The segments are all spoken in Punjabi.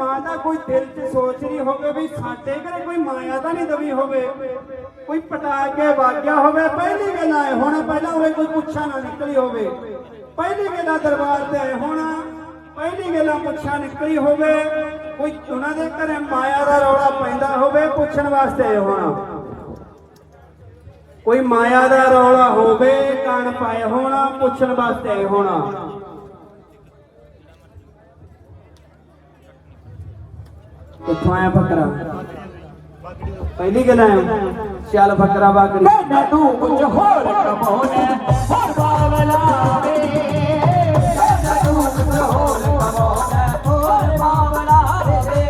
ਮਾਂ ਦਾ ਕੋਈ ਦਿਲ 'ਚ ਸੋਚ ਰਹੀ ਹੋਵੇ ਵੀ ਸਾਡੇ ਘਰੇ ਕੋਈ ਮਾਇਆ ਤਾਂ ਨਹੀਂ ਦਵੀ ਹੋਵੇ। ਕੋਈ ਪਟਾ ਕੇ ਵਾਗਿਆ ਹੋਵੇ, ਪਹਿਲੀ ਗੱਲ ਆਏ ਹੁਣ, ਪਹਿਲਾਂ ਉਰੇ ਕੋਈ ਪੁੱਛਾ ਨਾ ਨਿਕਲੀ ਹੋਵੇ। ਪਹਿਲੀ ਗੱਲ ਦਰਬਾਰ ਤੇ ਆਏ ਹੁਣ, ਪਹਿਲੀ ਗੱਲ ਪੁੱਛਾ ਨਿਕਲੀ ਹੋਵੇ, ਕੋਈ ਉਹਨਾਂ ਦੇ ਘਰੇ ਮਾਇਆ ਦਾ ਰੌਲਾ ਪੈਂਦਾ ਹੋਵੇ ਪੁੱਛਣ ਵਾਸਤੇ ਆਏ ਹੋਣਾ। ਕੋਈ ਮਾਇਆ ਦਾ ਰੌਲਾ ਹੋਵੇ ਕਣ ਪਾਏ ਹੋਣਾ, ਪੁੱਛਣ ਵਾਸਤੇ ਆਏ ਹੋਣਾ। ਕਿੱਥੋਂ ਆਇਆ ਫਕਰਾ ਪਹਿਲੀ ਗੱਲ ਆਇਆ ਚੱਲ ਫਕਰਾ ਬਾਕਰੀ ਮੈਂ ਤੂੰ ਕੁਝ ਹੋਰ ਕਮਾਉਣਾ ਹੋਰ ਬਾਵਲਾ ਵੇ ਮੈਂ ਤੂੰ ਕੁਝ ਹੋਰ ਕਮਾਉਣਾ ਹੋਰ ਬਾਵਲਾ ਵੇ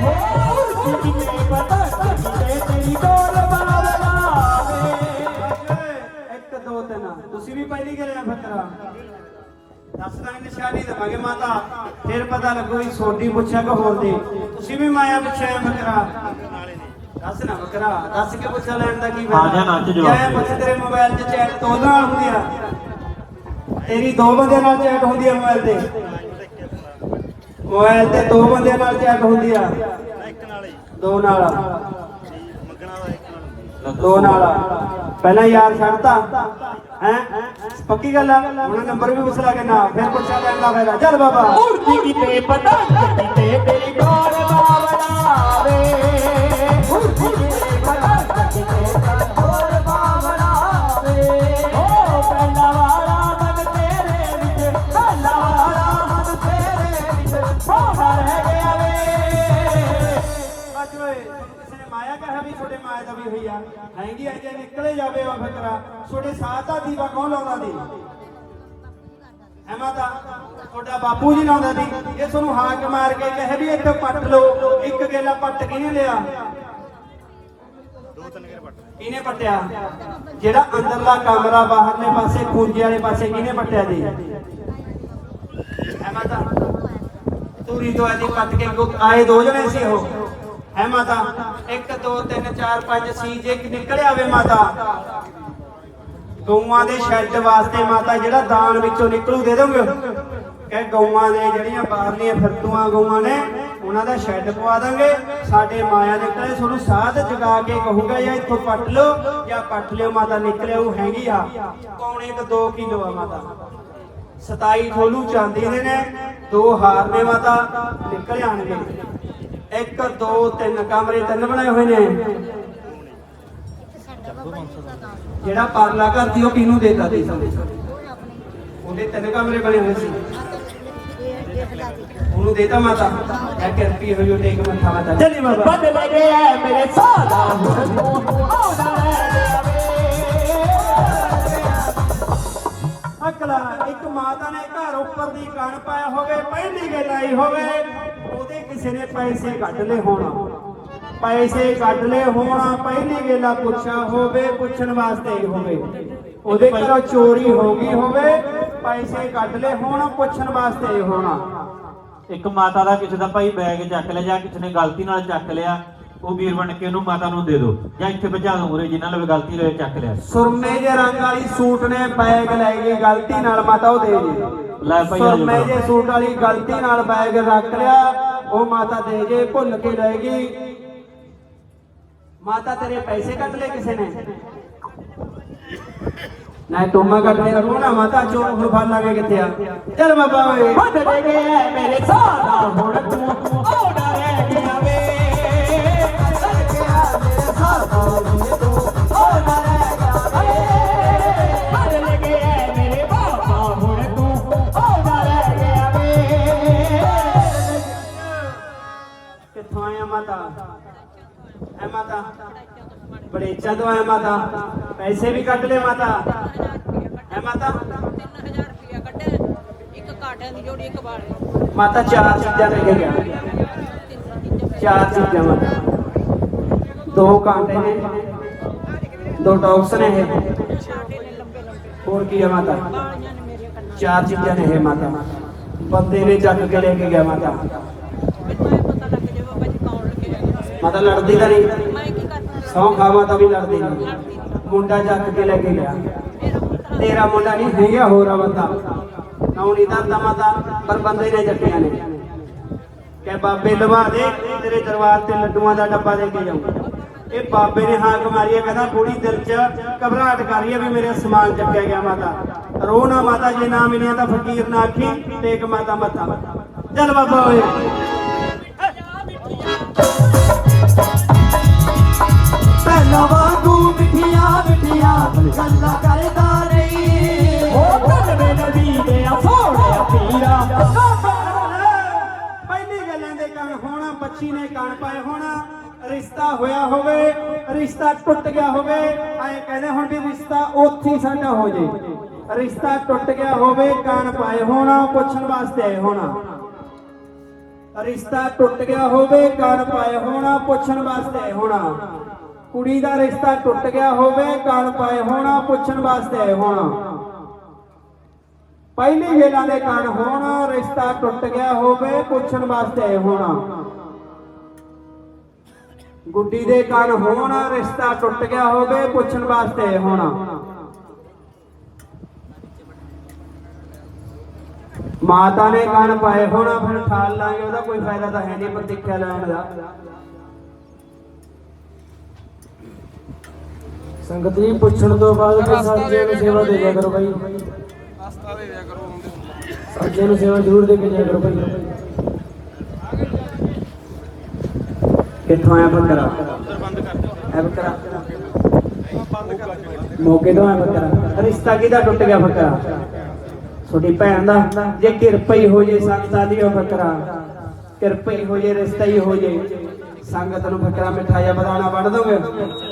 ਹੋਰ ਕਿਤੇ ਪਤਾ ਕਿਤੇ ਤੇਰੀ ਡੋਰ ਬਾਵਲਾ ਵੇ ਇੱਕ ਦੋ ਤਿੰਨ ਤੁਸੀਂ ਵੀ ਪਹਿਲੀ ਗੱਲ ਆਇਆ ਫਕਰਾ ਦੱਸ ਦਾਂਗੇ ਨਿਸ਼ਾਨੀ ਦੇਵਾਂਗੇ ਮਾਤਾ। ਫਿਰ ਪਤਾ ਲੱਗੂ ਵੀ ਸੋਡੀ ਪੁੱਛਿਆ ਕਿ ਹੋਰ ਦੀ। ਤੁਸੀਂ ਵੀ ਮਾਇਆ ਪੁੱਛਿਆ ਫਕਰਾ ਦੱਸ ਨਾ ਫਕਰਾ ਦੱਸ ਕੇ ਪੁੱਛ ਲੈਣ ਦਾ ਕੀ ਆ ਜਾ ਨੱਚ ਜਵਾਬ। ਕਿਆ ਪੁੱਛ ਤੇਰੇ ਮੋਬਾਈਲ 'ਚ ਚੈਟ ਦੋ ਨਾਲ ਹੁੰਦੀ ਆ? ਤੇਰੀ ਦੋ ਬੰਦਿਆਂ ਨਾਲ ਚੈਟ ਹੁੰਦੀ ਆ ਮੋਬਾਈਲ ਤੇ? ਮੋਬਾਈਲ ਤੇ ਦੋ ਬੰਦਿਆਂ ਨਾਲ ਚੈਟ ਹੁੰਦੀ ਆ? ਦੋ ਨਾਲ ਦੋ ਨਾਲ ਪਹਿਲਾਂ ਯਾਰ ਛੱਡਤਾ। ਹੈ? ਪੱਕੀ ਗੱਲ ਆ? ਉਹਨਾਂ ਨੰਬਰ ਵੀ ਪੁੱਛ ਲਾਂਗੇ ਨਾ ਫਿਰ ਪੁੱਛਿਆ ਲੈਣ ਦਾ ਫਾਇਦਾ। ਚੱਲ ਬਾਬਾ। ਉਰਦੀ ਕਿਤੇ ਪਤਾ ਕਿਤੇ ਤੇਰੀ ਡੋਰ ਬਾਵਲਾ ਵੇ ਉਰਦੀ ਕਿਤੇ ਪਤਾ ਕਿਤੇ ਤੇਰੀ ਡੋਰ ਬਾਵਲਾ ਵੇ ਓ ਪਹਿਲਾ ਵਾਲਾ ਮਨ ਤੇਰੇ ਵਿੱਚ ਪਹਿਲਾ ਵਾਲਾ ਮਨ ਤੇਰੇ ਵਿੱਚ ਸੋਨਾ ਰਹਿ ਗਿਆ ਵੇ। ਅੱਜ ਓਏ ਕਿਸੇ ਨੇ ਮਾਇਆ ਕਹਾ ਵੀ ਛੋਟੇ ਮਾਇਆ ਦਾ ਵੀ ਹੋਈ ਆ? ਹੈਂਗੀ ਆ ਜੇ ਨਿਕਲੇ ਜਾਵੇ ਉਹ ਫਕਰਾ ਛੋਟੇ ਸਾਥ ਦਾ ਦੀਵਾ ਕੌਣ ਲਾਉਂਦਾ ਦੀ ਹੈ ਮਾਤਾ ਤੁਹਾਡਾ ਬਾਪੂ ਜੀ ਲਾਉਂਦਾ ਦੀ ਇਹ ਤੁਹਾਨੂੰ ਹਾਕ ਮਾਰ ਕੇ ਕਹੇ ਵੀ ਇੱਥੇ ਪੱਟ ਲਓ। ਇੱਕ ਗੇਲਾ ਪੱਟ ਕਿਹਨੇ ਲਿਆ? ਕਿਹਨੇ ਪੱਟਿਆ? ਜਿਹੜਾ ਅੰਦਰਲਾ ਕਮਰਾ ਬਾਹਰਲੇ ਪਾਸੇ ਖੂੰਜੇ ਵਾਲੇ ਪਾਸੇ ਕਿਹਨੇ ਪੱਟਿਆ ਦੀ ਹੈ ਮਾਤਾ ਤੂਰੀ ਤੋਂ ਆਦੀ ਪੱਟ ਕੇ ਆਏ ਦੋ ਜਣੇ ਸੀ ਉਹ। ਹੈ ਮਾਤਾ? 1 2 3 4 5 ਸੀ ਜੇ ਨਿਕਲਿਆ ਆਵੇ ਮਾਤਾ। ਗਊਆਂ ਦੇ ਸ਼ੈੱਡ ਵਾਸਤੇ ਮਾਤਾ, ਜਿਹੜਾ ਦਾਨ ਵਿੱਚੋਂ ਨਿਕਲੂ, ਦੇ ਦੋਗੇ? ਕਿ ਗਊਆਂ ਦੇ ਜਿਹੜੀਆਂ ਬਾਹਰਲੀਆਂ ਫਿਰਤੂਆਂ ਗਊਆਂ ਨੇ, ਉਹਨਾਂ ਦਾ ਸ਼ੈੱਡ ਪਵਾ ਦਾਂਗੇ। ਸਾਡੇ ਮਾਇਆ ਨਿਕਲੇ ਤੁਹਾਨੂੰ ਸਾਧ ਜਗਾ ਕੇ ਕਹੂਗਾ, ਜਾਂ ਇੱਥੋਂ ਪੱਟ ਲਓ, ਜਾਂ ਪੱਟ ਲਿਓ ਮਾਤਾ ਨਿਕਲੇ ਉਹ ਹੈਗੀ ਆ। ਪੌਣੇ ਕ 2 ਕਿਲੋ ਆ ਮਾਤਾ। 27 ਠੋਲੂ ਚਾਂਦੀ ਦੇ ਨੇ, ਦੋ ਹਾਰ ਨੇ ਮਾਤਾ, ਨਿਕਲ ਆਣਗੇ। ਇੱਕ ਦੋ ਤਿੰਨ ਕਮਰੇ ਤਿੰਨ ਬਣਾਏ ਹੋਏ ਨੇ। ਜਿਹੜਾ ਪਰਲਾ ਘਰ ਸੀ ਉਹ ਕਿਹਨੂੰ ਦੇਤਾ ਦੇ ਉਹਦੇ ਤਿੰਨ ਕਮਰੇ ਬਣੇ ਹੋਏ ਸੀ। ਉਹਨੂੰ ਦੇਤਾ ਮਾਤਾ। ਇਹ ਕਿਰਪੀ ਹੋਈ ਉਹ ਟੇਕ ਮੱਥਾ ਮਾਤਾ। ਚੱਲੀ ਬਾਬਾ ਬਦਲ ਗਿਆ ਮੇਰੇ ਸਾਦਾ ਆਉਣਾ ਅਕਲਾ ਇੱਕ ਮਾਤਾ ਨੇ ਘਰ ਉੱਪਰ ਦੀ ਕਣ ਪਾਇਆ ਹੋਵੇ ਪਹਿਲੀ ਗੱਲ ਆਈ ਹੋਵੇ ਕਿਸੇ ਨੇ ਪੈਸੇ ਕੱਢ ਲਏ ਹੋਣਾ। ਪੈਸੇ ਕੱਢ ਲਏ ਹੋਣਾ ਪਹਿਲੀ ਗੱਲਾਂ ਪੁੱਛਿਆ ਹੋਵੇ ਪੁੱਛਣ ਵਾਸਤੇ ਹੀ ਹੋਵੇ। ਉਹਦੇ ਘਰੋਂ ਚੋਰੀ ਹੋ ਗਈ ਹੋਵੇ ਪੈਸੇ ਕੱਢ ਲਏ ਹੋਣ ਪੁੱਛਣ ਵਾਸਤੇ ਹੀ ਹੋਣਾ। ਇੱਕ ਮਾਤਾ ਦਾ ਕਿਸੇ ਦਾ ਭਾਈ ਬੈਗ ਚੱਕ ਲਿਆ ਜਾਂ ਕਿਸੇ ਨੇ ਗਲਤੀ ਨਾਲ ਚੱਕ ਲਿਆ ਉਹ ਵੀਰ ਬਣ ਕੇ ਉਹਨੂੰ ਮਾਤਾ ਨੂੰ ਦੇ ਦਿਓ ਜਾਂ ਇੱਥੇ ਭਜਾ ਦਿਓ ਉਰੇ ਜਿਨ੍ਹਾਂ ਨੇ ਗਲਤੀ ਨਾਲ ਚੱਕ ਲਿਆ। ਸੁਰਮੇ ਜੇ ਰੰਗ ਵਾਲੀ ਸੂਟ ਨੇ ਬੈਗ ਲੈ ਗਈ ਗਲਤੀ ਨਾਲ ਮਾਤਾ ਉਹ ਦੇ ਜੇ ਲੈ ਭਾਈ ਸੁਰਮੇ। ਜੇ ਸੂਟ ਵਾਲੀ ਗਲਤੀ ਨਾਲ ਬੈਗ ਰੱਖ ਲਿਆ ਉਹ ਮਾਤਾ ਦੇ ਜੇ ਭੁੱਲ ਕੇ ਲੈ ਗਈ ਮਾਤਾ ਤੇਰੇ ਪੈਸੇ ਕੱਢ ਲਏ ਕਿਸੇ ਨੇ ਨਾ ਟੋਮਾ ਕੱਢ ਲਿਆ ਕੋਣਾ ਮਾਤਾ ਚੋਰ ਹੁਣ ਫੜ ਲਾਂਗੇ ਕਿੱਥੇ ਆ ਚੱਲ ਬਾਬਾ ਓਏ ਬਦਲ ਗਿਆ ਮੇਰੇ ਸਾਦਾ ਹੁਣ ਤੂੰ ਆਉਣਾ ਰਹਿ ਬੜੇ ਤੋਂ ਆਇਆ ਮਾਤਾ ਪੈਸੇ ਵੀ ਕੱਢ ਲਏ ਮਾਤਾ। ਐ ਮਾਤਾ 3000 ਰੁਪਇਆ ਕੱਢਿਆ। ਇੱਕ ਕਾਟਿਆਂ ਦੀ ਜੋੜੀ ਇੱਕ ਬਾਲੇ ਮਾਤਾ ਚਾਰ ਚੀਜ਼ਾਂ ਲੈ ਕੇ ਗਿਆ। ਚਾਰ ਚੀਜ਼ਾਂ ਮਾਤਾ। ਦੋ ਕਾਂਟੇ ਨੇ ਦੋ ਟੌਕਸ ਨੇ ਇਹ। ਹੋਰ ਕੀ ਹੈ ਮਾਤਾ? ਚਾਰ ਚੀਜ਼ਾਂ ਨੇ ਇਹ ਮਾਤਾ। ਬੰਦੇ ਨੇ ਚੱਕ ਕੇ ਲੈ ਕੇ ਗਿਆ ਮਾਤਾ। ਮੈਨੂੰ ਇਹ ਪਤਾ ਲੱਗ ਜੇ ਬਾਬਾ ਜੀ ਕੌਣ ਲੱਗੇ ਜਾਂਦੇ ਮਾਤਾ ਲੜਦੀ ਤਾਂ ਨਹੀਂ। ਸੌ ਖਾਵਾ ਤਾਂ ਵੀ ਲੜਦੀ ਨਹੀਂ। ਮੁੰਡਾ ਚੱਕ ਕੇ ਲੈ ਕੇ ਗਿਆ। ਤੇਰਾ ਮੁੰਡਾ ਨਹੀਂ, ਹੈਗਾ ਹੋਰ ਬੰਦਾ ਨਾਉ ਨਹੀਂ ਦਰਦਾ ਮਾਤਾ ਪਰ ਬੰਦੇ ਨੇ ਜੱਟਿਆਂ ਨੇ। ਕਿ ਬਾਬੇ ਲਵਾ ਦੇ, ਤੇਰੇ ਦਰਬਾਰ ਤੇ ਲੱਡੂਆਂ ਦਾ ਡੱਬਾ ਦੇ ਕੇ ਜਾਊਂ। ਇਹ ਬਾਬੇ ਨੇ ਹਾਕ ਮਾਰੀ ਹੈ, ਕਹਿੰਦਾ ਕੁੜੀ ਦਿਲ 'ਚ ਘਬਰਾਹਟ ਕਰ ਰਹੀ ਹੈ ਵੀ ਮੇਰੇ ਸਮਾਨ ਚੱਕਿਆ ਗਿਆ ਮਾਤਾ। ਰੋ ਨਾ ਮਾਤਾ, ਜੇ ਨਾ ਮਿਲਿਆ ਤਾਂ ਫਕੀਰ ਨਾ ਆਖੀ, ਟੇਕ ਮਾਤਾ ਮੱਥਾ। ਚੱਲ ਬਾਬਾ ਓਏ। ਪਹਿਲਾਂ ਵਾਂਗੂ ਮਿੱਠੀਆਂ ਮਿੱਠੀਆਂ ਗੱਲਾਂ ਕਰਦਾ ਨਹੀਂ। ਉਹ ਕਲਵੇ ਨਬੀ ਦੇ ਸੋਹਣਿਆ ਪੀਰਾ। ਪਹਿਲੀ ਗੱਲਾਂ ਦੇ ਕਣ ਹੋਣਾ ਬੱਚੀ ਨੇ ਕਣ ਪਾਏ ਹੋਣਾ। ਰਿਸ਼ਤਾ ਹੋਇਆ ਹੋਵੇ ਰਿਸ਼ਤਾ ਟੁੱਟ ਗਿਆ ਹੋਵੇ ਐ ਕਹਿੰਦੇ ਹੁਣ ਵੀ ਰਿਸ਼ਤਾ ਉੱਥੇ ਸਾਡਾ ਹੋ ਜੇ। ਰਿਸ਼ਤਾ ਟੁੱਟ ਗਿਆ ਹੋਵੇ ਕਣ ਪਾਏ ਹੋਣਾ ਪੁੱਛਣ ਵਾਸਤੇ ਆਏ ਹੋਣਾ। ਰਿਸ਼ਤਾ ਟੁੱਟ ਗਿਆ ਹੋਵੇ ਕਣ ਪਾਏ ਹੋਣਾ ਪੁੱਛਣ ਵਾਸਤੇ ਆਏ ਹੋਣਾ। ਕੁੜੀ ਦਾ ਰਿਸ਼ਤਾ ਟੁੱਟ ਗਿਆ ਹੋਵੇ ਕਣ ਪਾਏ ਹੋਣਾ, ਪੁੱਛਣ ਵਾਸਤੇ ਆਏ ਹੋਣਾ। ਪਹਿਲੀ ਵੇਲਾ ਦੇ ਕਣ ਹੋਣ, ਰਿਸ਼ਤਾ ਟੁੱਟ ਗਿਆ ਹੋਵੇ, ਪੁੱਛਣ ਵਾਸਤੇ ਆਏ ਹੋਣਾ। ਗੁੱਡੀ ਦੇ ਕਣ ਹੋਣ, ਰਿਸ਼ਤਾ ਟੁੱਟ ਗਿਆ ਹੋਵੇ, ਪੁੱਛਣ ਵਾਸਤੇ ਆਏ ਹੋਣਾ। ਮਾਤਾ ਨੇ ਕੰਨ ਪਾਏ ਹੋਣਾ, ਫਿਰ ਠਾਲ ਲਾਂਗੇ, ਉਹਦਾ ਕੋਈ ਫਾਇਦਾ ਤਾਂ ਹੈ ਨਹੀਂ ਪ੍ਰਤੀਖਿਆ ਲੈਣ ਦਾ। ਸੰਗਤ ਜੀ ਪੁੱਛਣ ਤੋਂ ਬਾਅਦ ਫਿਰ ਸਾਜੇ ਨੂੰ ਸੇਵਾ ਦੇ ਦਿਆ ਕਰੋ ਭਾਈ ਸਾਜੇ ਨੂੰ ਸੇਵਾ ਜ਼ਰੂਰ ਦੇ ਕੇ ਜਾਇਆ ਕਰੋ ਭਾਈ ਕਿੱਥੋਂ ਆਇਆ ਬੱਕਰਾ? ਹੈ ਬੱਕਰਾ। ਮੌਕੇ ਤੋਂ ਆਇਆ ਬੱਕਰਾ। ਰਿਸ਼ਤਾ ਕਿਹਦਾ ਟੁੱਟ ਗਿਆ ਬੱਕਰਾ? ਤੁਹਾਡੀ ਭੈਣ ਦਾ। ਜੇ ਕਿਰਪਾ ਹੀ ਹੋ ਜੇ ਸੰਗਤਾਂ ਦੀ ਉਹ ਬੱਕਰਾ। ਕਿਰਪਾ ਹੀ ਹੋ ਜੇ ਰਿਸ਼ਤਾ ਹੀ ਹੋ ਜੇ। ਸੰਗਤ ਨੂੰ ਬੱਕਰਾ ਮਿਠਾਈਆ ਬਦਾਣਾ ਵੰਡ ਦੋਗੇ?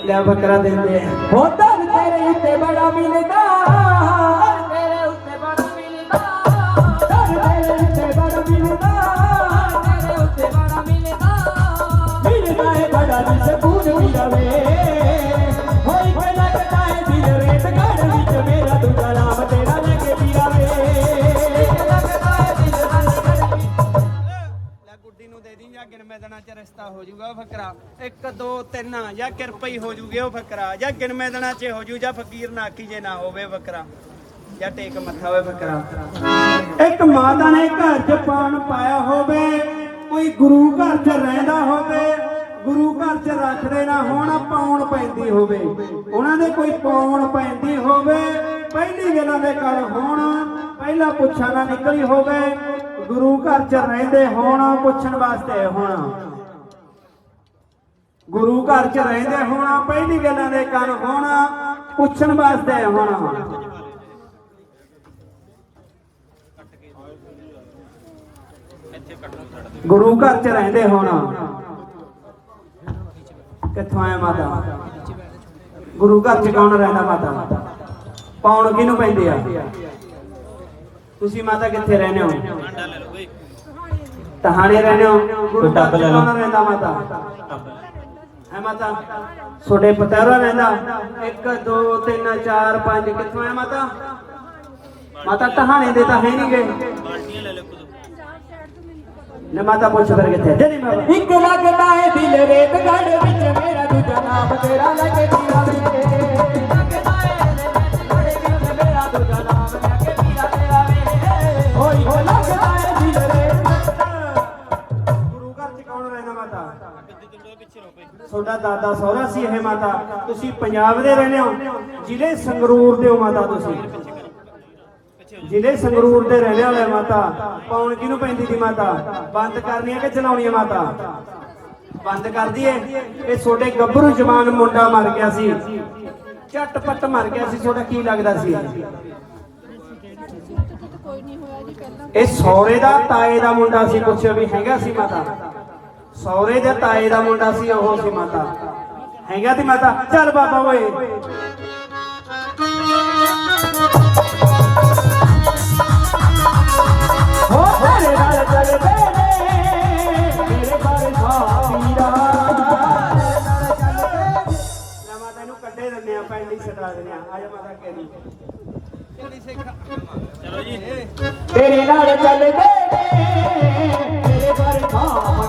ਲੈ ਬੱਕਰਾ ਦਿੰਦੇ ਆ। ਹੋ ਤੇਰੇ ਉੱਤੇ ਬੜਾ ਮਿਲਦਾ। ਜਾਊਗਾ ਉਹ ਫਕਰਾ। 1 2 3 ਜਾਂ ਕਿਰਪਾ ਹੀ ਹੋ ਜੂਗੀ ਉਹ ਫਕਰਾ। ਜਾਂ ਗਿਣਵੇਂ ਦਿਨਾਂ ਚ ਹੋ ਜੂ, ਜਾਂ ਫਕੀਰ ਨਾ ਆਖੀ ਜੇ ਨਾ ਹੋਵੇ ਫਕਰਾ। ਜਾਂ ਟੇਕ ਮੱਥਾ ਹੋਵੇ ਫਕਰਾ। ਇੱਕ ਮਾਤਾ ਨੇ ਘਰ ਚ ਪਾਣ ਪਾਇਆ ਹੋਵੇ, ਕੋਈ ਗੁਰੂ ਘਰ ਚ ਰਹਿੰਦਾ ਹੋਵੇ, ਗੁਰੂ ਘਰ ਚ ਰੱਖਦੇ ਨਾ ਹੋਣ, ਪਾਉਣ ਪੈਂਦੀ ਹੋਵੇ। ਉਹਨਾਂ ਦੇ ਕੋਈ ਪਾਉਣ ਪੈਂਦੀ ਹੋਵੇ, ਪਹਿਲੀ ਗੱਲਾਂ ਦੇ ਘਰ ਹੋਣ, ਪਹਿਲਾ ਪੁੱਛਾ ਨਾ ਨਿਕਲੀ ਹੋਵੇ, ਗੁਰੂ ਘਰ ਚ ਰਹਿੰਦੇ ਹੋਣ, ਪੁੱਛਣ ਵਾਸਤੇ ਹੋਣਾ। ਗੁਰੂ ਘਰ ਚ ਰਹਿੰਦੇ ਹੋਣਾ, ਪਹਿਲੀ ਗੱਲਾਂ ਦੇ ਕੰਨ ਹੋਣਾ, ਪੁੱਛਣ ਵਾਸਤੇ ਹੋਣਾ। ਗੁਰੂ ਘਰ ਚ ਰਹਿੰਦੇ ਹੋਣਾ। ਕਿੱਥੋਂ ਆਇਆ ਮਾਤਾ? ਗੁਰੂ ਘਰ ਚ ਕੌਣ ਰਹਿੰਦਾ ਮਾਤਾ? ਪਾਉਣ ਕਿਹਨੂੰ ਪੈਂਦੇ ਆ? ਤੁਸੀਂ ਮਾਤਾ ਕਿੱਥੇ ਰਹਿੰਦੇ ਹੋ? ਤਹਾਣੇ ਰਹਿੰਦੇ ਹੋ? ਗੁਰੂ ਘਰ ਚ ਕੌਣ ਰਹਿੰਦਾ ਮਾਤਾ? ਹੈ ਮਾਤਾ? ਛੋਟੇ ਪਤੈਰਾ ਰਹਿੰਦਾ 1 2 3 4 5 ਕਿੱਥੋਂ ਹੈ ਮਾਤਾ? ਮਾਤਾ, ਟਹਾਣੇ ਦੇ ਤਾਂ ਹੈ ਨਹੀਂ ਗਏ। ਨੇ ਮਾਤਾ, ਪੁੱਛ ਫਿਰ ਕਿੱਥੇ? ਜਨੀ ਬਾਬਾ ਇੱਕ ਲੱਗਦਾ ਹੈ ਦਿਲ ਰੇਤ ਗੜ ਵਿੱਚ, ਮੇਰਾ ਦੂਜਾ ਨਾਮ ਤੇਰਾ ਲੈ ਕੇ ਲੱਗਦਾ ਹੈ ਤੁਹਾਡਾ ਦਾਦਾ ਸਹੁਰਾ ਸੀ ਇਹ ਮਾਤਾ, ਤੁਸੀਂ ਪੰਜਾਬ ਦੇ ਰਹਿੰਦੇ ਹੋ, ਜ਼ਿਲ੍ਹੇ ਸੰਗਰੂਰ ਦੇ ਹੋ ਮਾਤਾ ਤੁਸੀਂ। ਜ਼ਿਲ੍ਹੇ ਸੰਗਰੂਰ ਦੇ ਰਹਿਣੇ ਵਾਲੇ ਮਾਤਾ, ਪਾਉਣ ਕਿਹਨੂੰ ਪੈਂਦੀ ਦੀ ਮਾਤਾ? ਬੰਦ ਕਰਨੀ ਹੈ ਕਿ ਚਲਾਉਣੀ ਹੈ ਮਾਤਾ? ਬੰਦ ਕਰ ਦਈਏ। ਇਹ ਤੁਹਾਡੇ ਗੱਭਰੂ ਜਵਾਨ ਮੁੰਡਾ ਮਰ ਗਿਆ ਸੀ। ਝਟਪਟ ਮਰ ਗਿਆ ਸੀ, ਤੁਹਾਡਾ ਕੀ ਲੱਗਦਾ ਸੀ? ਇਹ ਸੌਰੇ ਦਾ ਤਾਏ ਦਾ ਮੁੰਡਾ ਸੀ ਪੁੱਛਿਆ ਵੀ ਹੈਗਾ ਸੀ ਮਾਤਾ? ਸੌਰੇ ਦੇ ਤਾਏ ਦਾ ਮੁੰਡਾ ਸੀ, ਉਹ ਸੀ ਮਾਤਾ। ਹੈਗਾ ਤੇ ਮਾਤਾ? ਚੱਲ ਬਾਬਾ ਓਏ। ਹੋ ਤੇਰੇ ਨਾਲ ਚੱਲਦੇ ਨੇ ਮੇਰੇ ਬਾਰੇ ਸਾਪੀਰਾ ਲੈ ਮਾਤਾ ਨੂੰ।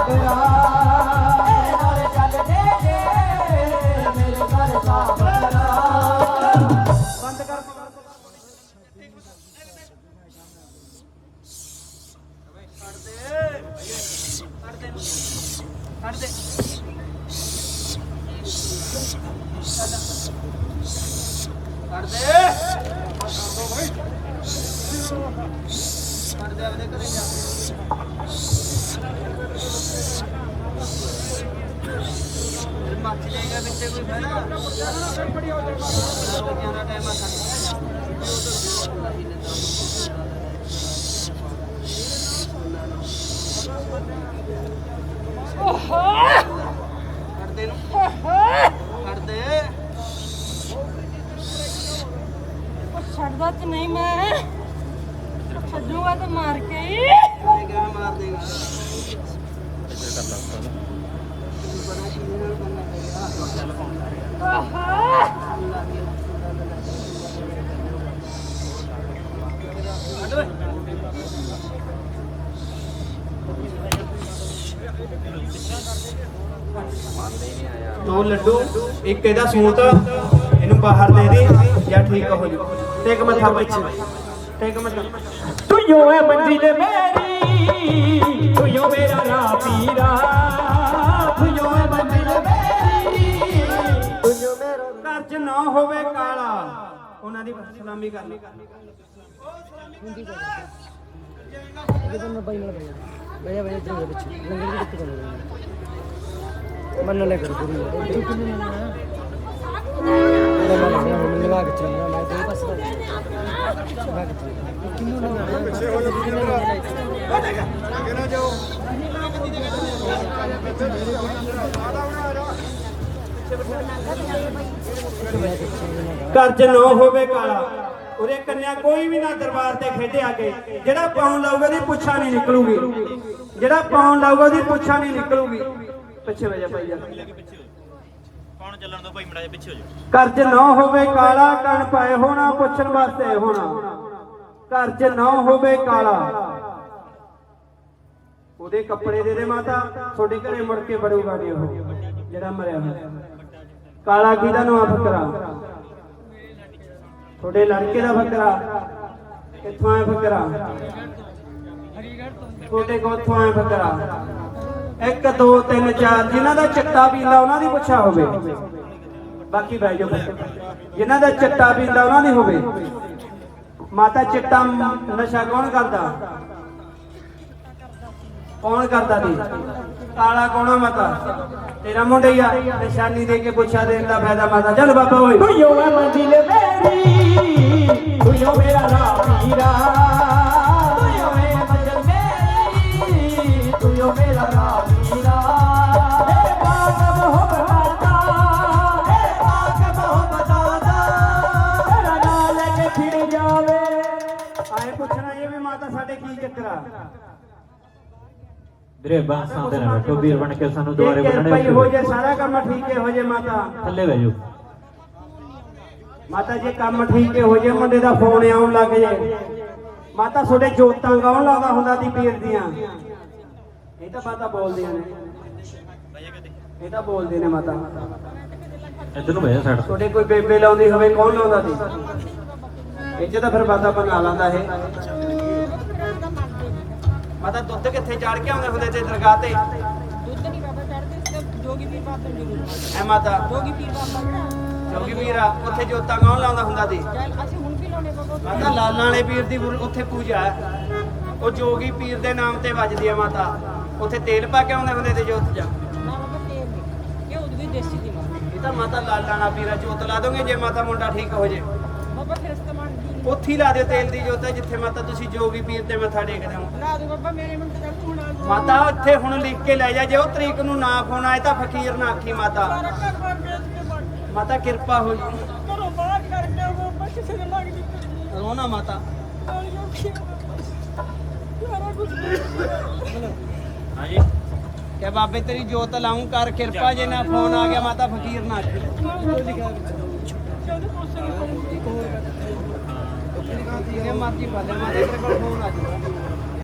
ਕੱਢ ਦੇ ਕੱਢ ਦੇ ਆਪਦੇ ਘਰੇ ਜਾ ਮੱਚ ਜਾਏਗਾ ਵਿੱਚ ਕੋਈ ਫਾਇਦਾ ਦਾ ਟਾਈਮ ਆ ਕੱਢ ਛੱਡਦਾ ਤੇ ਨਹੀਂ ਮੈਂ। ਛੱਡੂਗਾ ਤੇ ਮਾਰ ਕੇ ਹੀ। ਇਹ ਕਿਵੇਂ ਮਾਰ ਦੇਗਾ ਦੋ ਲੱਡੂ, ਇੱਕ ਇਹਦਾ ਸੂਤ ਇਹਨੂੰ ਬਾਹਰ ਦੇ ਦੇ ਜਾਂ ਠੀਕ ਹੋ ਜੂ ਟੇਕ ਮੱਥਾ ਪਿੱਛੇ। ਟੇਕ ਮੱਥਾ ਤੂੰ ਯੋ ਹੈ ਮੰਜ਼ਿਲ ਮੇਰੀ ਤੂੰ ਯੋ ਮੇਰਾ ਰਾਹ ਪੀਰਾ ਤੂੰ ਯੋ ਹੈ ਮੰਜ਼ਿਲ ਮੇਰੀ। ਤੂੰ ਯੋ ਮੇਰਾ ਘਰ 'ਚ ਨਾ ਹੋਵੇ ਕਾਲਾ। ਉਹਨਾਂ ਦੀ ਸਲਾਮੀ ਕਰ ਲਈ। ਮੰਨ ਲੈ ਕਰ ਮੰਨਣਾ ਮੈਂ ਤੇ ਜਾ ਕਿੰਨੇ ਮੰਨਣਾ ਘਰ 'ਚ ਨਾ ਹੋਵੇ ਕਾਲਾ। ਉਰੇ ਕੰਨਿਆ ਕੋਈ ਵੀ ਨਾ ਦਰਬਾਰ ਤੇ ਖੇਡੇ ਆ ਕੇ। ਜਿਹੜਾ ਪਾਉਣ ਲਾਊਗਾ ਉਹਦੀ ਪੁੱਛਾਂ ਨਹੀਂ ਨਿਕਲੂਗੀ। ਜਿਹੜਾ ਪਾਉਣ ਲਾਊਗਾ ਉਹਦੀ ਪੁੱਛਾਂ ਨਹੀਂ ਨਿਕਲੂਗੀ। ਪਿੱਛੇ ਵਜਾ ਭਾਈ ਜਾ। ਕੌਣ ਚੱਲਣ ਤੋਂ ਭਾਈ ਮੜਾ ਪਿੱਛੇ ਹੋ ਜਾ ਘਰ 'ਚ ਨਾ ਹੋਵੇ ਕਾਲਾ ਕਣ ਪਾਏ ਹੋਣਾ, ਪੁੱਛਣ ਵਾਸਤੇ ਹੋਣਾ। ਘਰ 'ਚ ਨਾ ਹੋਵੇ ਕਾਲਾ। ਉਹਦੇ ਕੱਪੜੇ ਦੇ ਦੇ ਮਾਤਾ, ਤੁਹਾਡੇ ਘਰੇ ਮੁੜ ਕੇ ਬੜੂਗਾ ਨਹੀਂ ਉਹ, ਜਿਹੜਾ ਮਰਿਆ ਹੋਇਆ। ਕਾਲਾ ਕਿਹਦਾ ਨੂੰ ਆ ਫਕਰਾ ਤੁਹਾਡੇ ਲੜਕੇ ਦਾ ਫਕਰਾ। ਕਿੱਥੋਂ ਆਇਆ ਫਕਰਾ? ਤੁਹਾਡੇ ਕੋਥੋਂ ਆਇਆ ਫਕਰਾ? 1 2 3 4 ਜਿਨ੍ਹਾਂ ਦਾ ਚੱਟਾ ਪੀਂਦਾ ਉਹਨਾਂ ਦੀ ਪੁੱਛਾ ਹੋਵੇ। ਬਾਕੀ ਬਹਿ ਜਾਓ ਜਿਨ੍ਹਾਂ ਦਾ ਚੱਟਾ ਪੀਂਦਾ ਉਹਨਾਂ ਦੀ ਹੋਵੇ। ਮਾਤਾ, ਚਿੱਟਾ ਨਸ਼ਾ ਕੌਣ ਕਰਦਾ? ਕੌਣ ਕਰਦਾ ਦੀ ਕਾਲਾ ਕੌਣ ਮਾਤਾ? ਤੇਰਾ ਮੁੰਡਾ ਨਿਸ਼ਾਨੀ ਦੇ ਕੇ ਪੁੱਛਾ ਦੇਣ ਦਾ ਫਾਇਦਾ ਮਾਤਾ। ਚੱਲ ਬਾਬਾ ਓਏ। ਤੂੰ ਯੋ ਹੈ ਮੰਜ਼ਿਲ ਵੀਰੇ ਬਾਸਾਂ ਦੇ ਨਾ ਬੈਠੋ ਵੀਰ ਬਣ ਕੇ ਸਾਨੂੰ ਦੁਆਰੇ ਬੰਨਣੇ ਕਿਰਪਾ ਹੀ ਜੇ ਸਾਰਾ ਕੰਮ ਠੀਕ ਹੀ ਹੋ ਜੇ ਮਾਤਾ। ਥੱਲੇ ਬਹਿ ਜਾਓ। ਮਾਤਾ ਜੇ ਕੰਮ ਠੀਕ ਹੀ ਹੋ ਜੇ ਮੁੰਡੇ ਦਾ ਫੋਨ ਆਉਣ ਲੱਗ ਜੇ। ਮਾਤਾ ਤੁਹਾਡੇ ਜੋਤਾਂ ਗਾਉਣ ਲਾਉਂਦਾ ਹੁੰਦਾ ਦੀ ਪੀਰ ਦੀਆਂ। ਇਹ ਤਾਂ ਮਾਤਾ ਬੋਲਦੀਆਂ ਨੇ। ਇਹ ਤਾਂ ਬੋਲਦੇ ਨੇ ਮਾਤਾ। ਇੱਧਰ ਨੂੰ ਬਹਿ ਜਾ ਸਾਈਡ ਤੁਹਾਡੇ ਕੋਈ ਬੇਬੇ ਲਾਉਂਦੀ ਹੋਵੇ ਕੌਣ ਲਾਉਂਦਾ ਸੀ? ਇਹ 'ਚ ਤਾਂ ਫਿਰ ਮਾਤਾ ਬਣਾ ਲਾਂਦਾ ਇਹ। ਮਾਤਾ ਦੁੱਧ ਕਿੱਥੇ ਚੜ ਕੇ ਆਉਂਦੇ ਹੁੰਦੇ ਤੇ ਦਰਗਾਹ ਤੇ? ਦੁੱਧ ਨਹੀਂ ਬਾਬਾ ਚੜਦੇ ਸੀ ਤੇ ਜੋਗੀ ਪੀਰ ਬਾਬਾ ਜ਼ਰੂਰ ਐ ਮਾਤਾ। ਜੋਗੀ ਪੀਰ ਬਾਬਾ ਜੋਗੀ ਵੀਰਾ ਉੱਥੇ ਜੋਤਾਂ ਗਾਉਣ ਲਾਉਂਦਾ ਹੁੰਦਾ ਸੀ? ਅਸੀਂ ਹੁਣ ਵੀ ਲਾਉਣੇ ਬਾਬਾ ਮਾਤਾ ਲਾਲਾਂ ਵਾਲੇ ਪੀਰ ਦੀ ਉੱਥੇ ਪੂਜਾ ਹੈ। ਉਹ ਜੋਗੀ ਪੀਰ ਦੇ ਨਾਮ ਤੇ ਵੱਜਦੀ ਹੈ ਮਾਤਾ। ਉੱਥੇ ਤੇਲ ਪਾ ਕੇ ਆਉਂਦੇ ਹੁੰਦੇ ਤੇ ਜੋਤ ਜਾ। ਨਾ ਬਾਬਾ ਤੇਲ ਨਹੀਂ। ਇਹ ਦੇਸੀ ਦੀ ਤਾਂ ਮਾਤਾ ਲਾਲਾਂ ਵਾਲਾ ਪੀਰਾ ਜੋਤ ਲਾ ਦੋਗੇ ਜੇ ਮਾਤਾ ਮੁੰਡਾ ਠੀਕ ਹੋ ਜੇ ਬਾਬਾ ਫਿਰ ਇਸਤੇਮਾਲ ਦੀ ਉੱਥੇ ਹੀ ਲਾ ਦਿਓ ਤੇਲ ਦੀ ਜੋਤ ਜਿੱਥੇ ਮਾਤਾ ਤੁਸੀਂ ਜੋਗੀ ਪੀਰ ਤੇ ਮੱਥਾ ਟੇਕਦੇ ਹੋ। ਲਾ ਦੋ ਬਾਬਾ ਮੇਰੇ ਮੁੰਡੇ ਦਾ ਹੁਣ ਆ ਮਾਤਾ ਉੱਥੇ ਹੁਣ ਲਿਖ ਕੇ ਲੈ ਜਾ ਜੇ ਉਹ ਤਰੀਕ ਨੂੰ ਨਾ ਫੋਨ ਆਏ ਤਾਂ ਫਕੀਰ ਨਾ ਆਖੀ ਮਾਤਾ। ਮਾਤਾ ਕਿਰਪਾ ਹੋ ਜੀ। ਘਰੋਂ ਬਾਹਰ ਕਰਕੇ ਉਹ ਬਾਬਾ ਕਿਸੇ ਦੇ ਲੱਗ ਦਿੱਤੀ ਰੋਣਾ ਮਾਤਾ। ਹਾਂਜੀ। ਕਿ ਬਾਬੇ ਤੇਰੀ ਜੋਤ ਲਾਉਂ ਕਰ ਕਿਰਪਾ ਜੇ ਨਾ ਫੋਨ ਆ ਗਿਆ ਮਾਤਾ ਫਕੀਰ ਨਾ ਆਖੀ। ਕਹਿੰਦੇ ਪੁੱਛ ਨਹੀਂ ਜਿਹਨੇ ਮਾਤਾ ਤੇਰੇ ਕੋਲ ਫੋਨ ਆ ਜਾਊਗਾ।